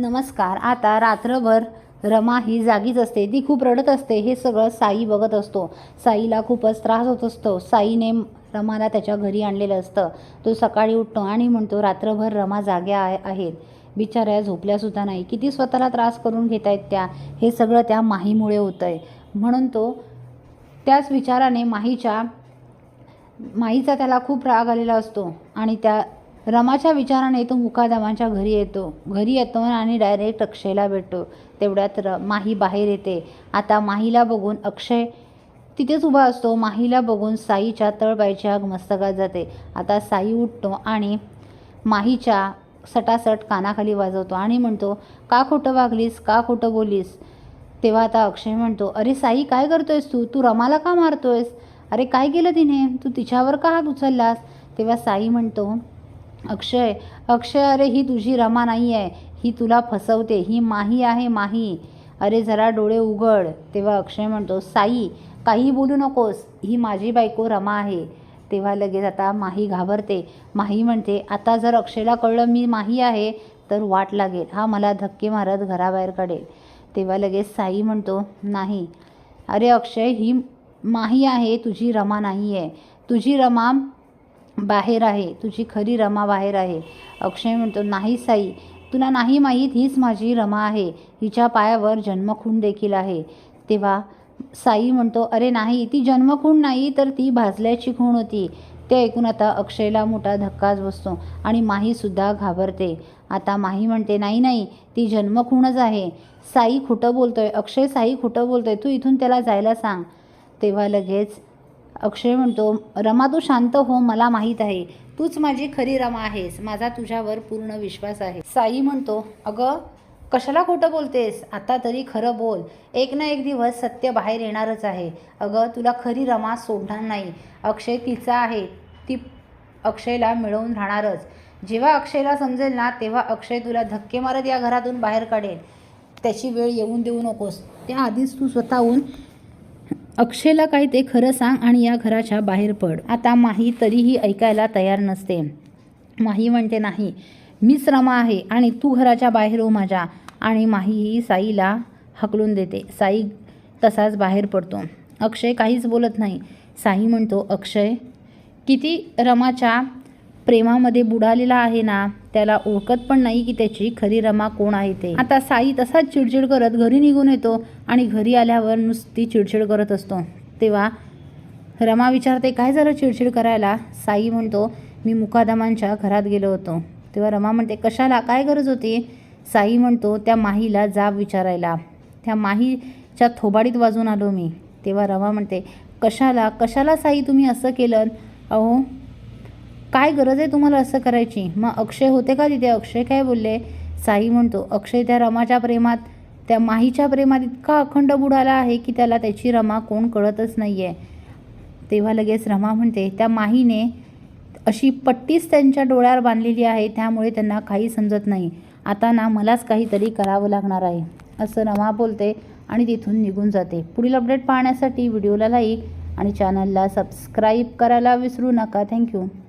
नमस्कार. आता रात्रभर रमा ही जागीच असते. ती खूप रडत असते. हे सगळं साई बघत असतो. साईला खूपच त्रास होत असतो. साईने रमाला त्याच्या घरी आणलेलं असतं. तो सकाळी उठतो आणि म्हणतो रात्रभर रमा जाग्या आहे आहेत. बिचाऱ्या झोपल्यासुद्धा नाही. किती स्वतःला त्रास करून घेत आहेत त्या. हे सगळं त्या माहीमुळे होतं आहे म्हणून तो त्याच विचाराने माहीच्या माईचा त्याला खूप राग आलेला असतो आणि त्या रमाच्या विचाराने तो मुकादमाच्या घरी येतो. घरी येतो आणि डायरेक्ट अक्षयला भेटतो. तेवढ्यात र माही बाहेर येते. आता माहीला बघून अक्षय तिथेच उभा असतो. माहीला बघून साईच्या तळबाईच्या मस्तकात जाते. आता साई उठतो आणि माहीच्या सटासट कानाखाली वाजवतो आणि म्हणतो का खोटं वागलीस? का खोटं बोलीस? तेव्हा आता अक्षय म्हणतो अरे साई काय करतोयस तू? तू रमाला का मारतोयस? अरे काय केलं तिने? तू तिच्यावर का हात उचललास? तेव्हा साई म्हणतो अक्षय अक्षय अरे ही तुझी रमा नाही आहे ही तुला फसवते. ही माही आहे माही. अरे जरा डोळे उघड. तेव्हा अक्षय म्हणतो साई काही बोलू नकोस. ही माझी बायको रमा आहे. तेव्हा लगेच आता माही घाबरते. माही म्हणते आता जर अक्षयला कळलं मी माही आहे तर वाट लागेल. हा मला धक्के मारत घराबाहेर काढेल. तेव्हा लगेच साई म्हणतो नाही. अरे अक्षय ही माही आहे. तुझी रमा नाही आहे तुझी रमा बाहेर आहे तुझी खरी रमा बाहेर आहे. अक्षय म्हणतो नाही साई तुला नाही माहीत हीच माझी रमा आहे. हिच्या पायावर जन्मखून देखील आहे. तेव्हा साई म्हणतो अरे नाही ती जन्मखूण नाही तर ती भाजल्याची खूण होती. ते ऐकून आता अक्षयला मोठा धक्काच बसतो आणि माहीसुद्धा घाबरते. आता माही म्हणते नाही नाही ती जन्मखूणच आहे. साई खोटं बोलतोय अक्षय साई खोटं बोलतोय तू इथून त्याला जायला सांग. तेव्हा लगेच अक्षय म्हणतो रमा तू शांत हो मला माहीत आहे. तूच माझी खरी रमा आहेस. माझा तुझ्यावर पूर्ण विश्वास आहे. साई म्हणतो अगं कशाला खोटं बोलतेस? आता तरी खरं बोल. एक ना एक दिवस सत्य बाहेर येणारच आहे. अगं तुला खरी रमा सोडणार नाही. अक्षय तिचा आहे. ती अक्षयला मिळवून राहणारच. जेव्हा अक्षयला समजेल ना तेव्हा अक्षय तुला धक्के मारत या घरातून बाहेर काढेल. त्याची वेळ येऊन देऊ नकोस. त्याआधीच तू स्वतःहून अक्षयला काय ते खरं सांग आणि या घराच्या बाहेर पड. आता माही तरीही ऐकायला तयार नसते. माही म्हणते नाही मीच रमा आहे आणि तू घराच्या बाहेर हो माझ्या. आणि माहीही साईला हकलून देते. साई तसाच बाहेर पडतो. अक्षय काहीच बोलत नाही. साई म्हणतो अक्षय किती रमाच्या प्रेमामध्ये बुडालेला आहे ना त्याला ओळखत पण नाही की त्याची खरी रमा कोण आहे ते. आता साई तसाच चिडचिड करत घरी निघून येतो आणि घरी आल्यावर नुसती चिडचिड करत असतो. तेव्हा रमा विचारते काय झालं चिडचिड करायला? साई म्हणतो मी मुकादमांच्या घरात गेलो होतो. तेव्हा रमा म्हणते कशाला? काय गरज होती? साई म्हणतो त्या माहीला जाब विचारायला. त्या माहीच्या थोबाडीत वाजून आलो मी. तेव्हा रमा म्हणते कशाला? कशाला साई? तुम्ही असं केलं? अहो काय गरज आहे तुम्हाला असं करायची? मग अक्षय होते का तिथे? अक्षय काय बोलले? साई म्हणतो अक्षय त्या रमाच्या प्रेमात त्या माहीच्या प्रेमात इतका अखंड बुडाला आहे की त्याला त्याची रमा कोण कळतच नाही आहे तेव्हा लगेच रमा म्हणते त्या माहीने अशी पट्टीच त्यांच्या डोळ्यावर बांधलेली आहे त्यामुळे त्यांना काही समजत नाही. आता ना मलाच काहीतरी करावं लागणार आहे. असं रमा बोलते आणि तिथून निघून जाते. पुढील अपडेट पाहण्यासाठी व्हिडिओला लाईक आणि चॅनलला सबस्क्राईब करायला विसरू नका. थँक्यू.